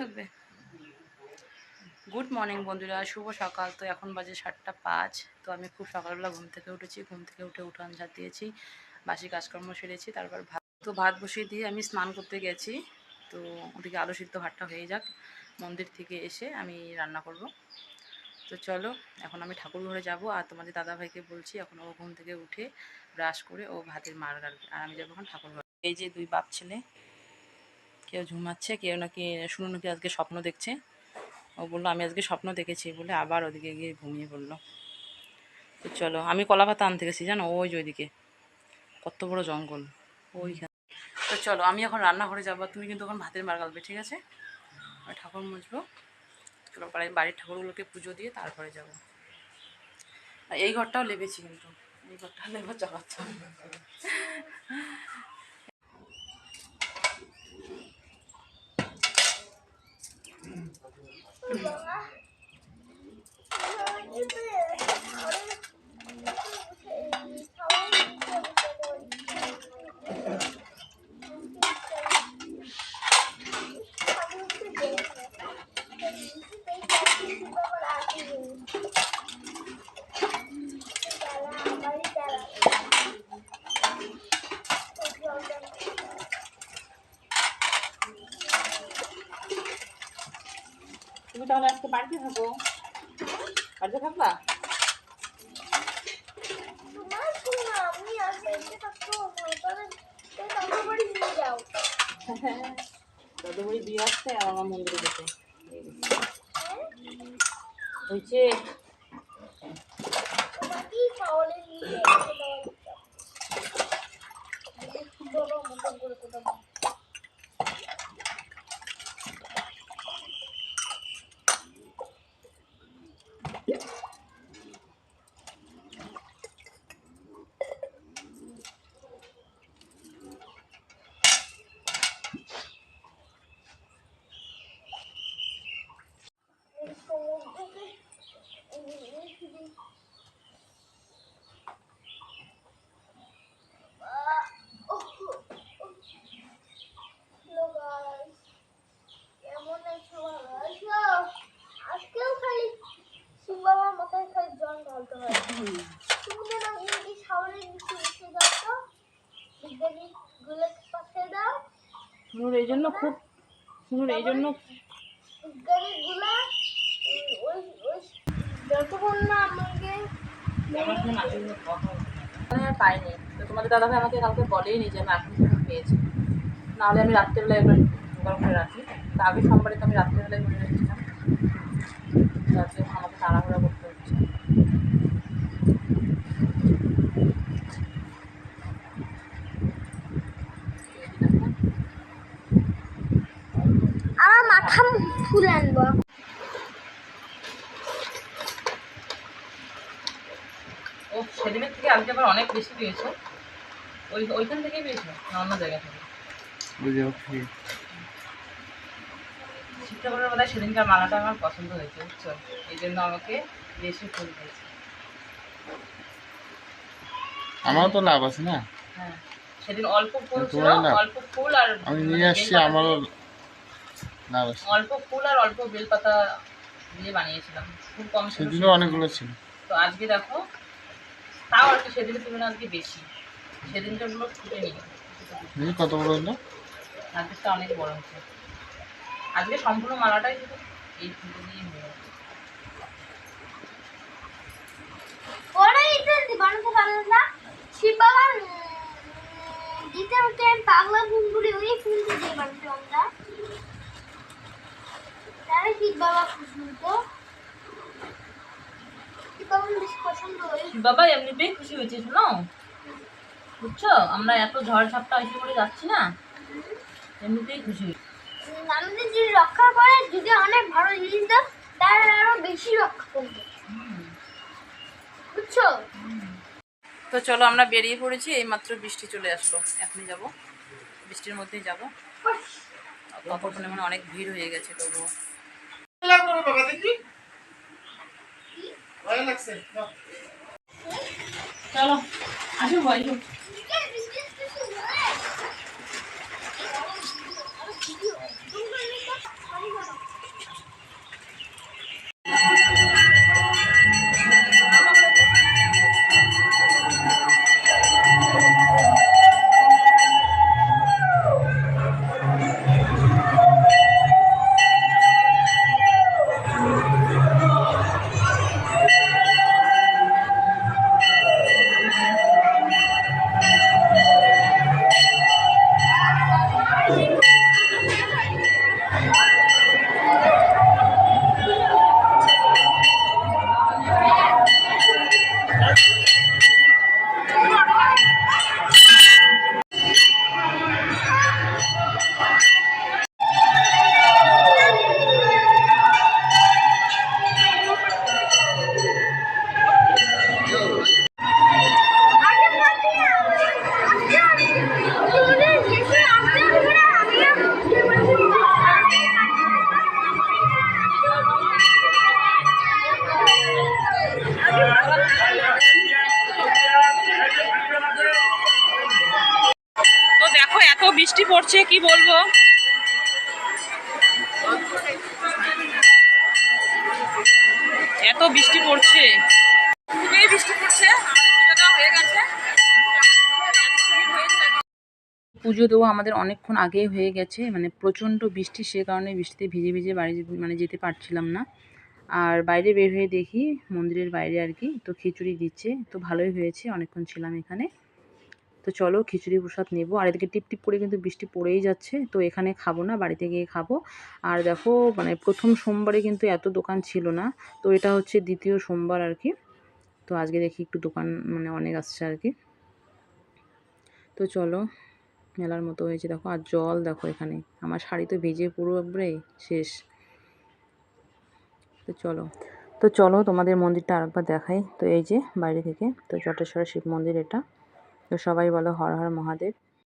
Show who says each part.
Speaker 1: থাকবে। Good morning বন্ধুরা, শুভ সকাল। তো এখন বাজে সাতটা পাঁচ, তো আমি খুব সকালবেলা ঘুম থেকে উঠেছি। ঘুম থেকে উঠে উঠান ঝাঁট দিয়েছি, বাসি কাজকর্ম সেরেছি, তারপর ভাত তো ভাত বসিয়ে দিয়ে আমি স্নান করতে গেছি। তো ওদিকে আলু সিদ্ধ ভাতটা হয়ে যাক, মন্দির থেকে এসে আমি রান্না করব। তো চলো, এখন আমি ঠাকুর ঘরে যাব। আর তোমাদের দাদাভাইকে বলছি, এখন ও ঘুম থেকে উঠে ব্রাশ করে ও ভাতের মার গাড়বে আর আমি যাব এখন ঠাকুর ঘরে। এই যে দুই বাপ ছেলে কেউ ঝুমাচ্ছে, কেউ নাকি শুনো নাকি আজকে স্বপ্ন দেখছে। ও বলল, আমি আজকে স্বপ্ন দেখেছি। বলে আবার ওদিকে গিয়ে ঘুমিয়ে পড়ল। তো চলো, আমি কলা পাতা আনতে গেছি, জানো? ওই যে ওইদিকে। কত বড় জঙ্গল। ওইখানে। তো চলো, আমি এখন রান্নাঘরে যাব। তুমি কিন্তু এখন ভাতের মার গালবে, ঠিক আছে? ঠাকুর মুছবো। চলো বাড়ির ঠাকুরগুলোকে পুজো দিয়ে তারপরে যাব। এই ঘরটাও লেবেছি কিন্তু। এই ঘরটা লেবার চালাচ্ছ Pembawa, 吵了 তাহলে আজকে বাড়িতে থাকো। বাড়িতে থাকবা? দাদু বাড়ি দিয়ে আসছে আমার মন্দিরে যেতে হয়েছে
Speaker 2: খালি শিববাবার মাথায় খালি জল ঢালতে হয় তুমি যেন এই শাওয়ারের নিচে এসে যাও তো পাঠিয়ে
Speaker 1: এই জন্য খুব শুনুর এই জন্য
Speaker 2: বিজ্ঞানী ওই ওই যতক্ষণ না আমাকে
Speaker 1: পাইনি। তো তোমাদের দাদাভাই আমাকে কালকে বলেই নি যে আমি এখন পেয়েছি। নাহলে আমি রাত্রেবেলায় এগুলো জোগাড় করে রাখি। তা আগে সোমবারে তো আমি রাত্রেবেলায় করে রেখেছিলাম আমাকে তাড়াহুড়া করতে হচ্ছে
Speaker 2: আমার মাথা
Speaker 1: ও সেদিনের থেকে আজকে আবার অনেক বেশি পেয়েছ। ওই ওইখান থেকেই পেয়েছ না অন্য জায়গা থেকে? শিক্ষা করার বেলায় সেদিনকার মালাটা আমার পছন্দ হয়েছে বুঝছ? এই জন্য আমাকে বেশি ফুল দিয়েছে।
Speaker 3: আমারও তো লাভ আছে না?
Speaker 1: হ্যাঁ সেদিন অল্প ফুল ছিল অল্প ফুল আর
Speaker 3: আমি নিয়ে আসছি আমারও
Speaker 1: অল্প ফুল আর অল্প বেলপাতা দিয়ে বানিয়েছিলাম। খুব কম
Speaker 3: সেদিনও অনেকগুলো ছিল।
Speaker 1: তো আজকে দেখো তাও আর কি সেদিনের তুলনায় আজকে বেশি। সেদিনকারগুলো ফুটে নিল
Speaker 3: কত বড় হলো?
Speaker 1: আজকেরটা অনেক বড় হচ্ছে আজকে সম্পূর্ণ মালাটাই শুধু এই ফুল দিয়ে হয়ে গেছে
Speaker 2: ওরা এটা বানাতে পারলাম না। শিব দিতে পাগলা ফুলগুলি ওই ফুল দিয়ে বানাতে আমরা বাবা
Speaker 1: এমনিতেই খুশি হয়েছে শোনো? বুঝছ? আমরা এত ঝড় ঝাপটা এসে করে যাচ্ছি না। এমনিতেই খুশি
Speaker 2: আমাদের যদি রক্ষা করে যদি অনেক ভালো জিনিস দাও তাহলে আরও বেশি রক্ষা করবে। বুঝছ?
Speaker 1: তো চলো আমরা বেরিয়ে পড়েছি এইমাত্র বৃষ্টি চলে আসলো। এখনই যাব। বৃষ্টির মধ্যেই যাব। ততক্ষণে মানে অনেক ভিড় হয়ে গেছে তবুও। চলো আসো ভাই হচ্ছে, কি বলব? এত বৃষ্টি পড়ছে। খুবই বৃষ্টি পড়ছে পুজো দেওয়া আমাদের অনেকক্ষণ আগে হয়ে গেছে মানে প্রচণ্ড বৃষ্টি, সে কারণে বৃষ্টিতে ভিজে ভিজে বাড়ি মানে যেতে পারছিলাম না। আর বাইরে বের হয়ে দেখি, মন্দিরের বাইরে আর কি, তো খিচুড়ি দিচ্ছে, তো ভালোই হয়েছে, অনেকক্ষণ ছিলাম এখানে। তো চলো খিচুড়ি প্রসাদ নেব। আর এদিকে টিপ টিপ করে কিন্তু বৃষ্টি পড়েই যাচ্ছে, তো এখানে খাব না, বাড়িতে গিয়ে খাব। আর দেখো মানে প্রথম সোমবারে কিন্তু এত দোকান ছিল না, তো এটা হচ্ছে দ্বিতীয় সোমবার আর কি। তো আজকে দেখি একটু দোকান মানে অনেক আসছে আর কি। তো চলো, মেলার মতো হয়েছে। দেখো, আর জল দেখো এখানে। আমার শাড়ি তো ভিজে পুরো একবারে শেষ। তো চলো তো চলো তোমাদের মন্দিরটা আরেকবার দেখাই। তো এই যে বাইরে থেকে, তো জটেশ্বর শিব মন্দির এটা। তো সবাই বলো হর হর মহাদেব।